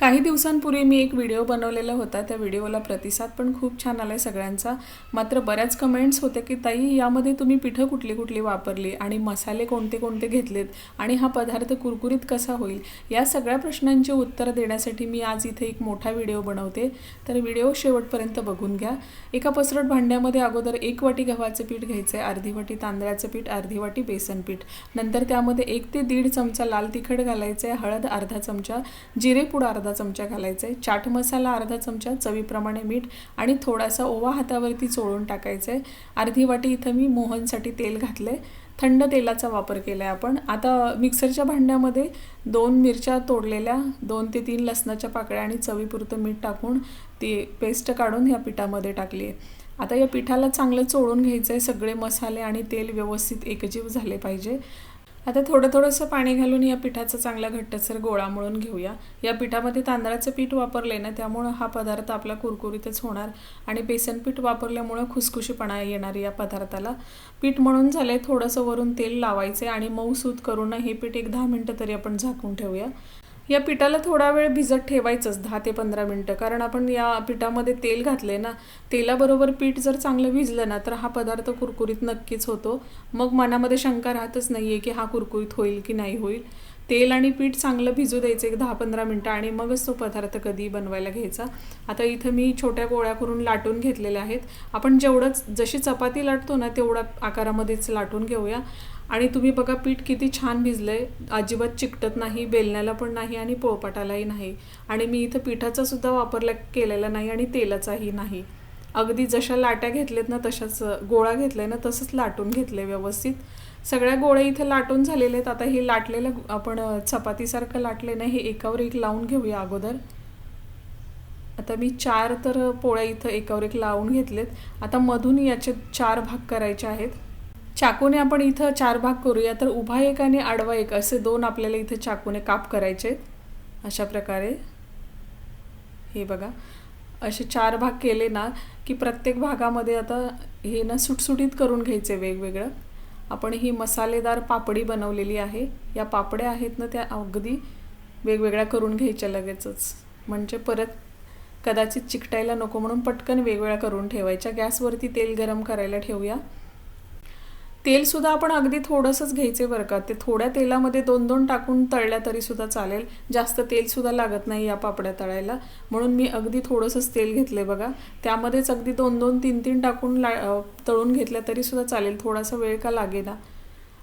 काही दिवसांपूर्वी मी एक व्हिडिओ बनवलेला होता. त्या व्हिडिओला प्रतिसाद पण खूप छान आला आहे सगळ्यांचा. मात्र बऱ्याच कमेंट्स होत्या की ताई यामध्ये तुम्ही पिठं कुठली कुठली वापरली आणि मसाले कोणते कोणते घेतलेत आणि हा पदार्थ कुरकुरीत कसा होईल? या सगळ्या प्रश्नांची उत्तरं देण्यासाठी मी आज इथे एक मोठा व्हिडिओ बनवते. तर व्हिडिओ शेवटपर्यंत बघून घ्या. एका पसरट भांड्यामध्ये अगोदर एक वाटी गव्हाचं पीठ घ्यायचं आहे अर्धी वाटी तांदळाचं पीठ अर्धी वाटी बेसन पीठ. नंतर त्यामध्ये एक ते दीड चमचा लाल तिखट घालायचं आहे हळद अर्धा चमचा जिरेपूड अर्धा अर्धा चमचा घालायचा आहे. चाट मसाला अर्धा चमचा चवीप्रमाणे मीठ आणि थोडासा ओवा हातावरती चोळून टाकायचा आहे. अर्धी वाटी इथं मी मोहनसाठी तेल घातलं आहे थंड तेलाचा वापर केला आहे आपण. आता मिक्सरच्या भांड्यामध्ये दोन मिरच्या तोडलेल्या दोन ते तीन लसणाच्या पाकळ्या आणि चवीपुरतं मीठ टाकून ती पेस्ट काढून ह्या पिठामध्ये टाकली आहे. आता या पिठाला चांगलं चोळून घ्यायचं आहे सगळे मसाले आणि तेल व्यवस्थित एकजीव झाले पाहिजे. आता थोडं थोडंसं पाणी घालून या पिठाचा चांगला घट्टसर गोळा मळून घेऊया. या पिठामध्ये तांदळाचं पीठ वापरले ना त्यामुळं हा पदार्थ आपला कुरकुरीतच होणार आणि बेसन पीठ वापरल्यामुळं खुसखुशीपणा येणार या पदार्थाला. पीठ म्हणून झालंय थोडंसं वरून तेल लावायचे आणि मऊ सूत करून हे पीठ एक दहा मिनटं तरी आपण झाकून ठेवूया. या पिठाला थोडा वेळ भिजत ठेवायचंच दहा ते पंधरा मिनटं. कारण आपण या पिठामध्ये तेल घातले ना तेलाबरोबर पीठ जर चांगलं भिजलं ना तर हा पदार्थ कुरकुरीत नक्कीच होतो. मग मनामध्ये शंका राहतच नाही आहे की हा कुरकुरीत होईल की नाही होईल. तेल आणि पीठ चांगलं भिजू द्यायचं एक दहा पंधरा मिनटं आणि मगच तो पदार्थ कधी बनवायला घ्यायचा. आता इथं मी छोट्या गोळ्या करून लाटून घेतलेल्या आहेत. आपण जेवढंच जशी चपाती लाटतो ना तेवढा आकारामध्येच लाटून घेऊया. आणि तुम्ही बघा पीठ किती छान भिजलं आहे अजिबात चिकटत नाही बेलण्याला पण नाही आणि पोळपाटालाही नाही. आणि मी इथं पिठाचा सुद्धा केलेला नाही आणि तेलाचाही नाही. अगदी जशा लाट्या घेतल्यात ना तशाच गोळा घेतलाय ना तसंच लाटून घेतलंय व्यवस्थित. सगळ्या गोळे इथं लाटून झालेले आहेत. आता हे लाटलेलं आपण चपातीसारखं लाटले ना हे एकावर एक लावून घेऊया अगोदर. आता मी चार तर पोळ्या इथं एकावर एक लावून घेतलेत. आता मधून याचे चार भाग करायचे आहेत. चाकूने आपण इथं चार भाग करूया. तर उभा एक आणि आडवा एक असे दोन आपल्याला इथे चाकूने काप करायचे अशा प्रकारे. हे बघा. असे चार भाग केले ना की प्रत्येक भागामध्ये आता हे ना सुटसुटीत करून घ्यायचे वेगवेगळं. आपण ही मसालेदार पापडी बनवलेली आहे. या पापड्या आहेत ना त्या अगदी वेगवेगळ्या करून घ्यायच्या लगेचच. म्हणजे परत कदाचित चिकटायला नको म्हणून पटकन वेगवेगळ्या करून ठेवायच्या. गॅसवरती तेल गरम करायला ठेवूया. तेलसुद्धा आपण अगदी थोडंसंच घ्यायचे बरं का. ते थोड्या तेलामध्ये दोन दोन टाकून तळल्या तरीसुद्धा चालेल. जास्त तेलसुद्धा लागत नाही या पापड्या तळायला. म्हणून मी अगदी थोडंसंच तेल घेतले बघा. त्यामध्येच अगदी दोन दोन तीन तीन टाकून ला तळून घेतल्या तरीसुद्धा चालेल. थोडासा वेळ का लागेना.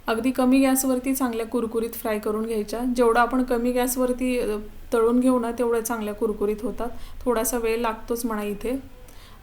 अगदी कमी गॅसवरती चांगल्या कुरकुरीत फ्राय करून घ्यायच्या. जेवढं आपण कमी गॅसवरती तळून घेऊ ना तेवढ्या चांगल्या कुरकुरीत होतात. थोडासा वेळ लागतोच म्हणा इथे.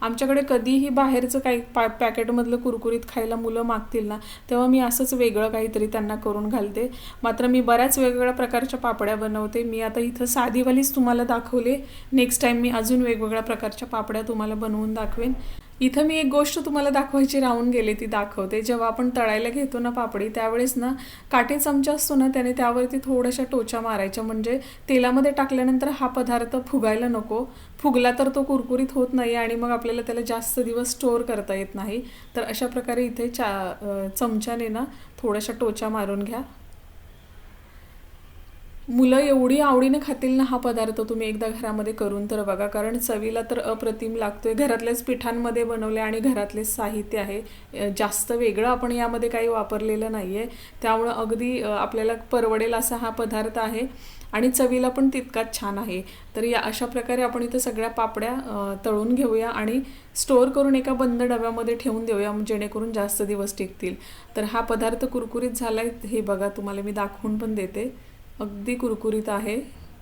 आमच्याकडे कधीही बाहेरचं काही पा पॅकेटमधलं कुरकुरीत खायला मुलं मागतील ना तेव्हा मी असंच वेगळं काहीतरी त्यांना करून घालते. मात्र मी बऱ्याच वेगवेगळ्या प्रकारच्या पापड्या बनवते. मी आता इथं साधीवालीच तुम्हाला दाखवले. नेक्स्ट टाईम मी अजून वेगवेगळ्या प्रकारच्या पापड्या तुम्हाला बनवून दाखवेन. इथं मी एक गोष्ट तुम्हाला दाखवायची राहून गेले ती दाखवते. जेव्हा आपण तळायला घेतो ना पापडी त्यावेळेस ना काटे चमचा असतो ना त्याने त्यावरती थोड्याशा टोचा मारायच्या. म्हणजे तेलामध्ये टाकल्यानंतर हा पदार्थ फुगायला नको. फुगला तर तो कुरकुरीत होत नाही आणि मग आपल्याला त्याला जास्त दिवस स्टोअर करता येत नाही. तर अशा प्रकारे इथे चा चमच्याने ना थोड्याशा टोचा मारून घ्या. मुलं एवढी आवडीनं खातील ना हा पदार्थ तुम्ही एकदा घरामध्ये करून तर बघा. कारण चवीला तर अप्रतिम लागतोय. घरातल्याच पिठांमध्ये बनवले आणि घरातलेच साहित्य आहे. जास्त वेगळं आपण यामध्ये काही वापरलेलं नाही आहे त्यामुळं अगदी आपल्याला परवडेल असा हा पदार्थ आहे आणि चवीला पण तितकाच छान आहे. तर या अशा प्रकारे आपण इथं सगळ्या पापड्या तळून घेऊया आणि स्टोअर करून एका बंद डब्यामध्ये ठेवून देऊया म्हणजे जेणेकरून जास्त दिवस टिकतील. तर हा पदार्थ कुरकुरीत झाला आहे हे बघा तुम्हाला मी दाखवून पण देते. अगदी कुरकुरीत आहे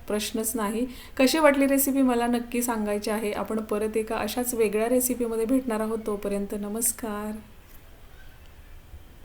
प्रश्नच नाही. कशी वाटली रेसिपी मला नक्की सांगायची आहे. आपण परत एका अशाच वेगळ्या रेसिपीमध्ये भेटणार आहोत तोपर्यंत नमस्कार.